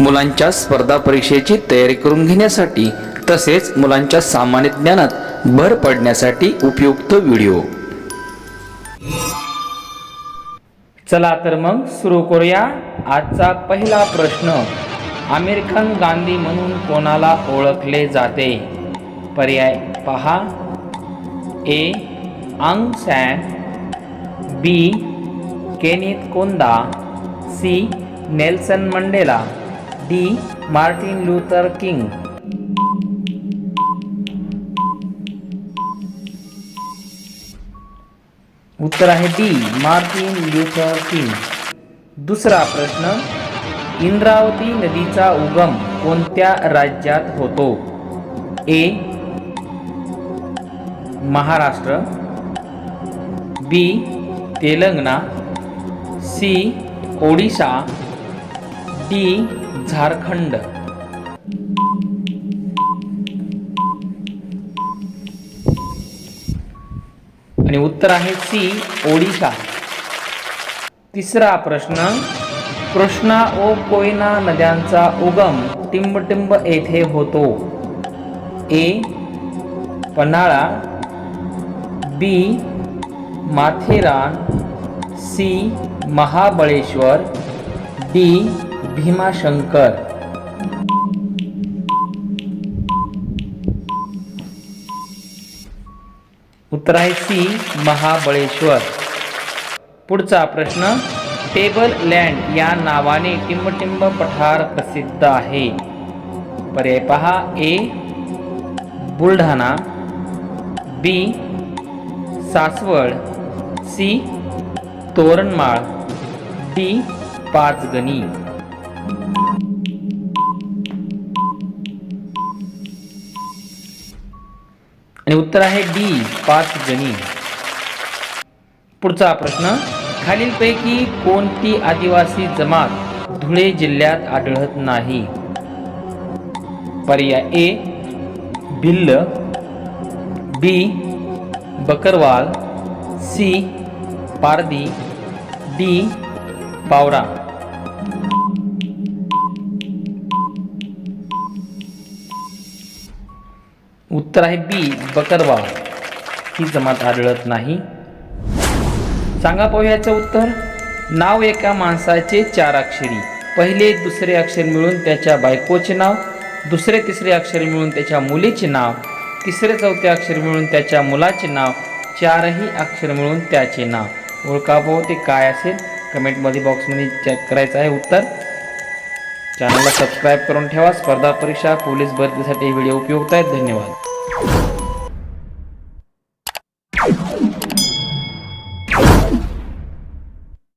मुलांच्या स्पर्धा परीक्षेची तयारी करून घेण्यासाठी तसेच मुलांच्या सामान्य ज्ञानात भर पडण्यासाठी उपयुक्त व्हिडिओ. चला तर मग सुरू करूया आजचा पहिला प्रश्न. अमेरिकन गांधी म्हणून कोणाला ओळखले जाते? पर्याय पहा. ए. अंग San. B. Kenneth Kaunda C. Nelson Mandela. D. Martin Luther King. उत्तर आहे डी. Martin Luther king. दुसरा प्रश्न इंद्रावती नदीचा उगम कोणत्या राज्यात होतो? A. Maharashtra. B. Telangana. C. Odisha. D. Jharkhand. आणि उत्तर आहे सी ओडिशा. तिसरा प्रश्न कृष्णा व कोयना नद्यांचा उगम टिंबटिंब येथे होतो. A Panhala. B Matheran. C Mahabaleshwar. D Bhimashankar. उत्तर आहे सी महाबळेश्वर। पुढचा प्रश्न टेबल लँड या नावाने टिंबटिंब पठार प्रसिद्ध आहे. पर्याय पहा A Buldhana B Saswad C Toranmal D Panchgani. आणि उत्तर आहे डी पाचगणी पुढचा प्रश्न खालीलपैकी कोणती आदिवासी जमात धुळे जिल्ह्यात आढळत नाही? पर्याय A Bhil. B Bakarwal. C Pardhi D Pawara उत्तर आहे बी बकरवा ही जमात आढळत नाही. सांगा पाहूयाचं उत्तर. नाव एका माणसाचे चार अक्षरी. पहिले दुसरे अक्षर मिळून त्याच्या बायकोचे नाव दुसरे तिसरे अक्षर मिळून त्याच्या मुलीचे नाव तिसरे चौथे अक्षर मिळून त्याच्या मुलाचे नाव चारही अक्षर मिळून त्याचे नाव. ओळखा ते काय असेल? कमेंटमध्ये बॉक्समध्ये चेक करायचं आहे. उत्तर चॅनलला सबस्क्राईब करून ठेवा. स्पर्धा परीक्षा पोलीस भरतीसाठी व्हिडिओ उपयुक्त आहेत. धन्यवाद.